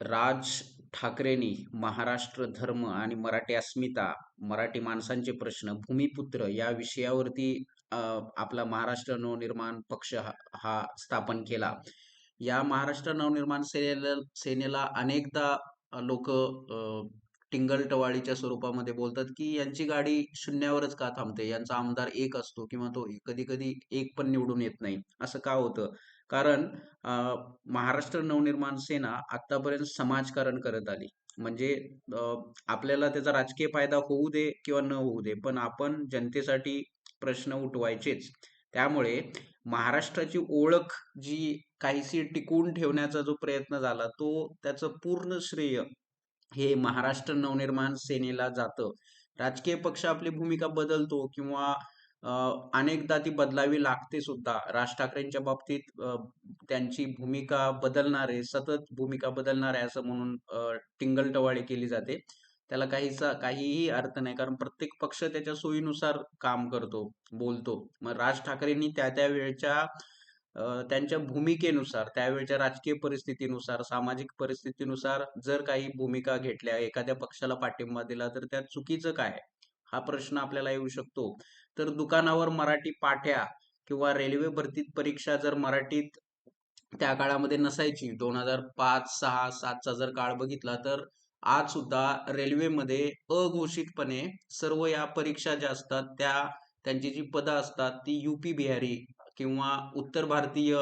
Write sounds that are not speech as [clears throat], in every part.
राज ठाकरेंनी महाराष्ट्र धर्म आणि मराठी अस्मिता, मराठी माणसांचे प्रश्न, भूमिपुत्र या विषयावरती आपला महाराष्ट्र नवनिर्माण पक्ष हा हा स्थापन केला. या महाराष्ट्र नवनिर्माण सेनेला सेनेला अनेकदा लोक टिंगलटवाळीच्या स्वरूपामध्ये बोलतात, की यांची गाडी शून्यावरच का थांबते? यांचा आमदार एक असतो किंवा तो कधी-कधी एक पण निवडून येत नाही. असं का होतं? कारण महाराष्ट्र नवनिर्माण सेना आत्तापर्यंत समाजकारण करत आली. म्हणजे आपल्याला त्याचा राजकीय फायदा होऊ दे किंवा न होऊ दे, पण आपण जनतेसाठी प्रश्न उठवायचेच. त्यामुळे महाराष्ट्राची ओळख जी काहीशी टिकवून ठेवण्याचा जो प्रयत्न झाला, तो त्याचं पूर्ण श्रेय हे महाराष्ट्र नवनिर्माण सेनेला जातं. राजकीय पक्ष आपली भूमिका बदलतो किंवा अनेकदा ती बदलावी लागते सुद्धा. राज ठाकरेंच्या बाबतीत त्यांची भूमिका बदलणारे सतत भूमिका बदलणार आहे असं म्हणून टिंगलटवाळी केली जाते. त्याला काहीसा काहीही अर्थ नाही. कारण प्रत्येक पक्ष त्याच्या सोयीनुसार काम करतो, बोलतो. मग राज ठाकरेंनी त्या-त्या वेळच्या त्यांच्या भूमिकेनुसार, त्यावेळच्या राजकीय परिस्थितीनुसार, सामाजिक परिस्थितीनुसार जर काही भूमिका घेतल्या, एखाद्या पक्षाला पाठिंबा दिला, तर त्यात चुकीचं काय हा प्रश्न आपल्याला येऊ शकतो. तर दुकानावर मराठी पाठ्या किंवा रेल्वे भरतीत परीक्षा जर मराठीत त्या काळामध्ये नसायची. दोन हजार पाच सहा सातचा जर काळ बघितला तर आज सुद्धा रेल्वेमध्ये अघोषितपणे सर्व या परीक्षा ज्या असतात त्या त्यांची जी पदं असतात ती यूपी बिहारी किंवा उत्तर भारतीय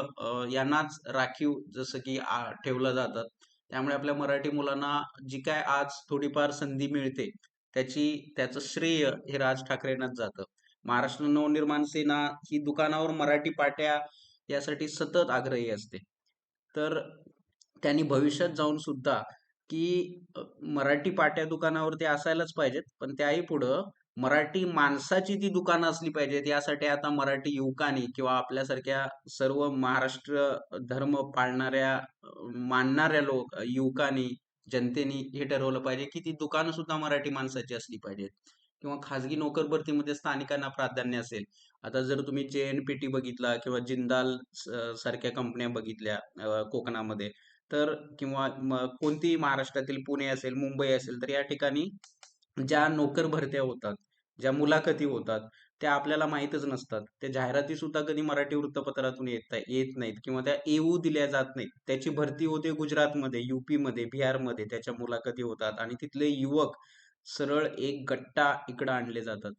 यांनाच राखीव जसं की ठेवलं जातात. त्यामुळे आपल्या मराठी मुलांना जी काय आज थोडीफार संधी मिळते त्याची त्याचं श्रेय हे राज ठाकरेंनाच जातं. महाराष्ट्र नवनिर्माण सेना ही दुकानावर मराठी पाट्या यासाठी सतत आग्रही असते. तर त्यांनी भविष्यात जाऊन सुद्धा की मराठी पाट्या दुकानावर ते असायलाच पाहिजेत. पण त्याही पुढं मराठी माणसाची ती दुकानं असली पाहिजेत. यासाठी आता मराठी युवकांनी किंवा आपल्यासारख्या सर्व महाराष्ट्र धर्म पाळणाऱ्या, मानणाऱ्या लोक युवकांनी, जनतेने हे ठरवलं पाहिजे, की ती दुकानं सुद्धा मराठी माणसाची असली पाहिजेत. किंवा खाजगी नोकर भरतीमध्ये स्थानिकांना प्राधान्य असेल. आता जर तुम्ही जे-एन-पी-टी बघितला किंवा जिंदाल सारख्या कंपन्या बघितल्या कोकणामध्ये, तर किंवा कोणतीही महाराष्ट्रातील पुणे असेल, मुंबई असेल, तर या ठिकाणी ज्या नोकर भरत्या होतात, ज्या मुलाखती होतात, त्या आपल्याला माहीतच नसतात. त्या जाहिराती सुद्धा कधी मराठी वृत्तपत्रातून येत येत नाहीत किंवा त्या येऊ दिल्या जात नाहीत. त्याची भरती होते गुजरातमध्ये, युपीमध्ये बिहारमध्ये त्याच्या मुलाखती होतात आणि तिथले युवक सरळ एक गट्टा इकडं आणले जातात.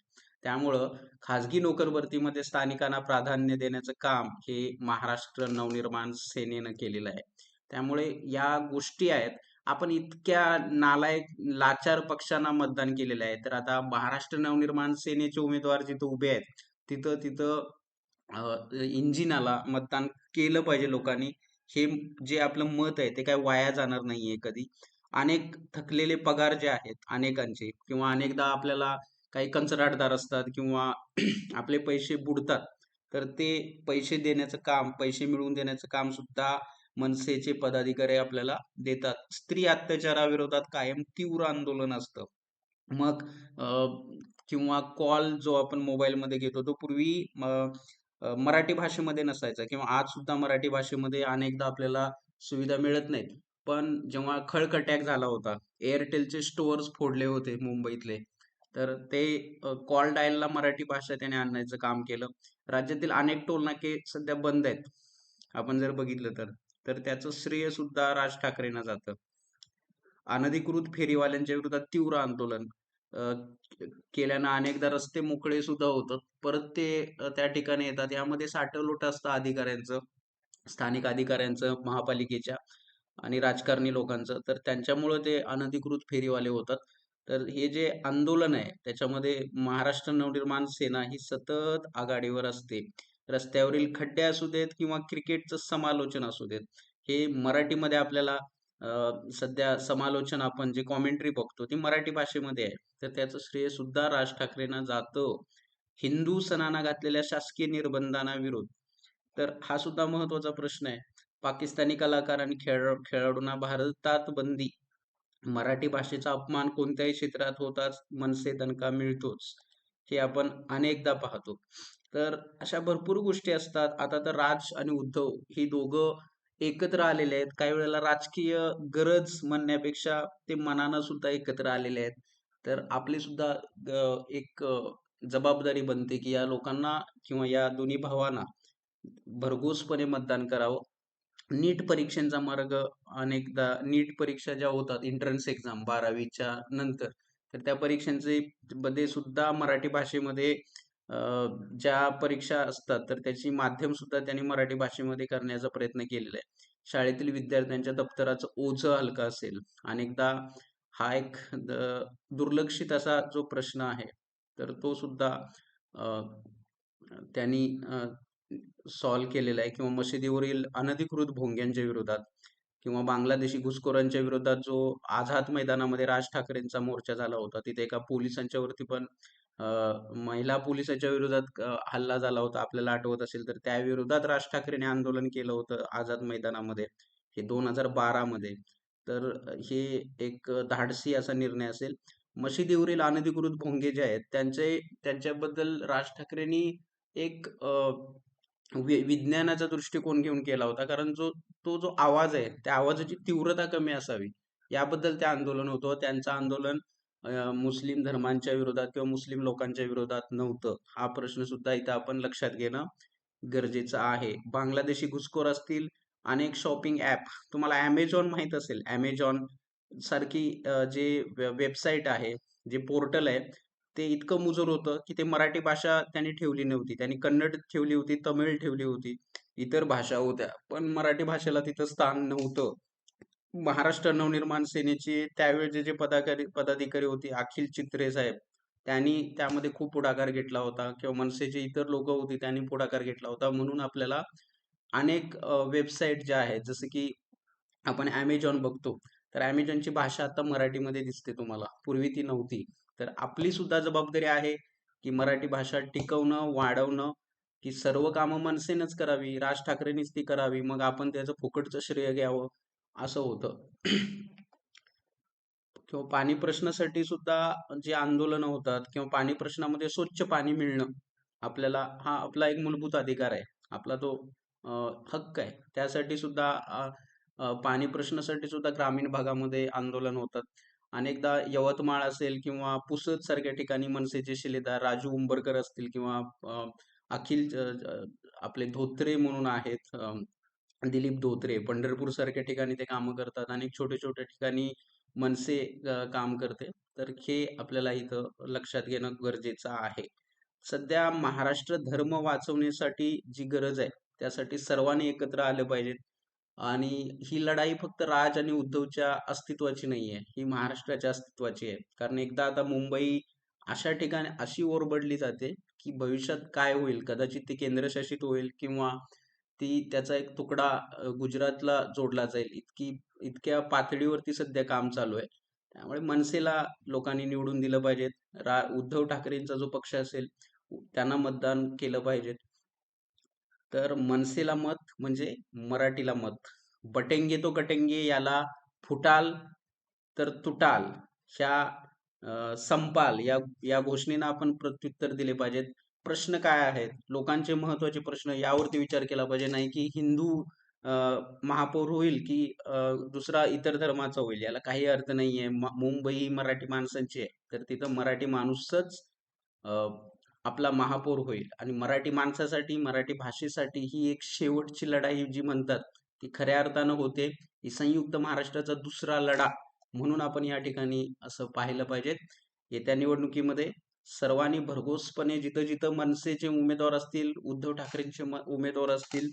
त्यामुळं खाजगी नोकर भरतीमध्ये स्थानिकांना प्राधान्य देण्याचं काम हे महाराष्ट्र नवनिर्माण सेनेनं केलेलं आहे. त्यामुळे या गोष्टी आहेत. आपण इतक्या नालायक, लाचार पक्षांना मतदान केलेलं आहे. तर आता महाराष्ट्र नवनिर्माण सेनेचे उमेदवार जिथं उभे आहेत, तिथं तिथं इंजिनाला मतदान केलं पाहिजे लोकांनी. हे जे आपलं मत आहे ते काय वाया जाणार नाहीये कधी. अनेक थकलेले पगार जे आहेत अनेकांचे किंवा अनेकदा आपल्याला काही कंचराटदार असतात किंवा [clears throat] आपले पैसे बुडतात. तर ते पैसे देण्याचं काम, पैसे मिळवून देण्याचं काम सुद्धा मनसेचे पदाधिकारी आपल्याला देतात. स्त्री अत्याचाराविरोधात कायम तीव्र आंदोलन असतं. मग किंवा कॉल जो आपण मोबाईलमध्ये घेतो तो पूर्वी मराठी भाषेमध्ये नसायचा किंवा आज सुद्धा मराठी भाषेमध्ये अनेकदा आपल्याला सुविधा मिळत नाहीत. पण जेव्हा खळखट्याक झाला होता, एअरटेलचे स्टोअर्स फोडले होते मुंबईतले, तर ते कॉल डायलला मराठी भाषा त्याने आणायचं काम केलं. राज्यातील अनेक टोलनाके सध्या बंद आहेत. आपण जर बघितलं तर. तर त्याचं श्रेय सुद्धा राज ठाकरेंना जातं. अनधिकृत फेरीवाल्यांच्या विरोधात तीव्र आंदोलन केल्यानं अनेकदा रस्ते मोकळे सुद्धा होतात. परत ते त्या ठिकाणी येतात. यामध्ये साठवलोट असतं अधिकाऱ्यांचं, स्थानिक अधिकाऱ्यांचं, महापालिकेच्या आणि राजकारणी लोकांचं. तर त्यांच्यामुळं ते अनधिकृत फेरीवाले होतात. तर हे जे आंदोलन आहे त्याच्यामध्ये महाराष्ट्र नवनिर्माण सेना ही सतत आघाडीवर असते. रस्त्यावरील खड्डे असू देत किंवा क्रिकेटचं समालोचन असू देत. हे मराठीमध्ये आपल्याला सध्या समालोचन आपण जे कॉमेंट्री बघतो ती मराठी भाषेमध्ये आहे. तर त्याचं श्रेय सुद्धा राज ठाकरेंना जातं. हिंदू सणांना घातलेल्या शासकीय निर्बंधांना विरोध. तर हा सुद्धा महत्त्वाचा प्रश्न आहे. पाकिस्तानी कलाकार आणि खेळ खेळाडूंना भारतात बंदी. मराठी भाषेचा अपमान कोणत्याही क्षेत्रात होताच मनसे दणका मिळतोच. हे आपण अनेकदा पाहतो. तर अशा भरपूर गोष्टी असतात. आता तर राज आणि उद्धव ही दोघं एकत्र आलेले आहेत. काही वेळेला राजकीय गरज म्हणण्यापेक्षा ते मनानं सुद्धा एकत्र आलेले आहेत. तर आपली सुद्धा एक जबाबदारी बनते की या लोकांना किंवा या दोन्ही भावांना भरघोसपणे मतदान करावं. नीट परीक्षांचा मार्ग अनेकदा नीट परीक्षा ज्या होतात एंट्रन्स एक्झाम बारावीच्या नंतर तर त्या परीक्षांचे मध्ये सुद्धा मराठी भाषेमध्ये ज्या परीक्षा असतात तर त्याची माध्यम सुद्धा त्यांनी मराठी भाषेमध्ये करण्याचा प्रयत्न केलेला आहे. शाळेतील विद्यार्थ्यांच्या दप्तराचं ओझं हलकं असेल अनेकदा हा एक दुर्लक्षित असा जो प्रश्न आहे तर तो सुद्धा त्यांनी सॉल्व केलेला आहे किंवा मशिदीवरील अनधिकृत भोंग्यांच्या विरोधात किंवा बांगलादेशी घुसखोरांच्या विरोधात जो आझाद मैदानामध्ये राज ठाकरेंचा मोर्चा झाला होता तिथे एका पोलिसांच्या वरती पण महिला पोलिसाच्या विरोधात हल्ला झाला होता. आपल्याला आठवत असेल तर त्या विरोधात राज ठाकरेने आंदोलन केलं होतं आझाद मैदानामध्ये हे दोन हजार बारा मध्ये तर हे एक धाडसी असा निर्णय असेल. मशिदीवरील अनधिकृत भोंगे जे आहेत त्यांचे त्यांच्याबद्दल राज ठाकरेंनी एक विज्ञानाचा दृष्टिकोन घेऊन केला होता. कारण जो तो जो आवाज आहे त्या आवाजाची तीव्रता कमी असावी. याबद्दल ते आंदोलन होतं त्यांचं आंदोलन मुस्लिम धर्मांच्या विरोधात किंवा मुस्लिम लोकांच्या विरोधात नव्हतं. हा प्रश्न सुद्धा इथं आपण लक्षात घेणं गरजेचं आहे. बांगलादेशी घुसखोर असतील अनेक शॉपिंग ऍप तुम्हाला अमेझॉन माहीत असेल. अमेझॉन सारखी जे वेबसाईट आहे जे पोर्टल आहे ते इतकं मुजोर होतं की ते मराठी भाषा त्यांनी ठेवली नव्हती. त्यांनी कन्नड ठेवली होती तमिळ ठेवली होती इतर भाषा होत्या. पण मराठी भाषेला तिथं स्थान नव्हतं. महाराष्ट्र नवनिर्माण सेनेचे त्यावेळेचे जे पदाधिकारी पदाधिकारी होते अखिल चित्रे साहेब त्यांनी त्यामध्ये खूप पुढाकार घेतला होता किंवा मनसेचे इतर लोक होते त्यांनी पुढाकार घेतला होता. म्हणून आपल्याला अनेक वेबसाईट ज्या आहेत जसं की आपण ॲमेझॉन बघतो तर ॲमेझॉनची भाषा आता मराठीमध्ये दिसते तुम्हाला. पूर्वी ती नव्हती. तर आपली सुद्धा जबाबदारी आहे की मराठी भाषा टिकवणं वाढवणं की सर्व कामं मनसेनेच करावी राज ठाकरेंनीच ती करावी मग आपण त्याचं फुकटचं श्रेय घ्यावं असं होतं. किंवा पाणी प्रश्नासाठी सुद्धा जे आंदोलन होतात किंवा पाणी प्रश्नामध्ये स्वच्छ पाणी मिळणं आपल्याला हा आपला एक मूलभूत अधिकार आहे. आपला तो हक्क आहे. त्यासाठी सुद्धा पाणी प्रश्नासाठी सुद्धा ग्रामीण भागामध्ये आंदोलन होतात. अनेकदा यवतमाळ असेल किंवा पुसद सारख्या ठिकाणी मनसेचे शिलेदार राजू उंबरकर असतील किंवा अखिल आपले धोत्रे म्हणून आहेत दिलीप धोत्रे पंढरपूर सारख्या ठिकाणी ते काम करतात. आणि छोटे छोट्या ठिकाणी मनसे काम करते. तर हे आपल्याला इथं लक्षात घेणं गरजेचं आहे. सध्या महाराष्ट्र धर्म वाचवण्यासाठी जी गरज आहे त्यासाठी सर्वांनी एकत्र आलं पाहिजे आणि ही लढाई फक्त राज आणि उद्धवच्या अस्तित्वाची नाही आहे ही महाराष्ट्राच्या अस्तित्वाची आहे. कारण एकदा आता मुंबई अशा ठिकाणी अशी ओरबडली जाते की भविष्यात काय होईल? कदाचित ती केंद्रशासित होईल किंवा ती त्याचा एक तुकडा गुजरातला जोडला जाईल. इतकी इतक्या पातळीवरती सध्या काम चालू आहे. त्यामुळे मनसेला लोकांनी निवडून दिलं पाहिजेत. रा उद्धव ठाकरेंचा जो पक्ष असेल त्यांना मतदान केलं पाहिजेत. तर मनसेला मत म्हणजे मराठीला मत. बटेंगे तो कटेंगे याला फुटाल तर तुटाल ह्या संपाल या या घोषणेनं आपण प्रत्युत्तर दिले पाहिजेत. प्रश्न काय आहेत? लोकांचे महत्त्वाचे प्रश्न यावरती विचार केला पाहिजे नाही की हिंदू महापौर होईल की दुसरा इतर धर्माचा होईल. याला काही अर्थ नाहीये. मुंबई मराठी माणसांची आहे. तर तिथं मराठी माणूसच आपला महापौर होईल. आणि मराठी माणसासाठी मराठी भाषेसाठी ही एक शेवटची लढाई जी म्हणतात ती खऱ्या अर्थानं होते. ही संयुक्त महाराष्ट्राचा दुसरा लढा म्हणून आपण या ठिकाणी असं पाहिलं पाहिजे. येत्या निवडणुकीमध्ये सर्वांनी भरघोसपणे जिथं जिथं मनसेचे उमेदवार असतील उद्धव ठाकरेंचे उमेदवार असतील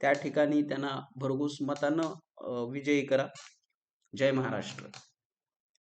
त्या ठिकाणी त्यांना भरघोस मतानं विजयी करा. जय महाराष्ट्र.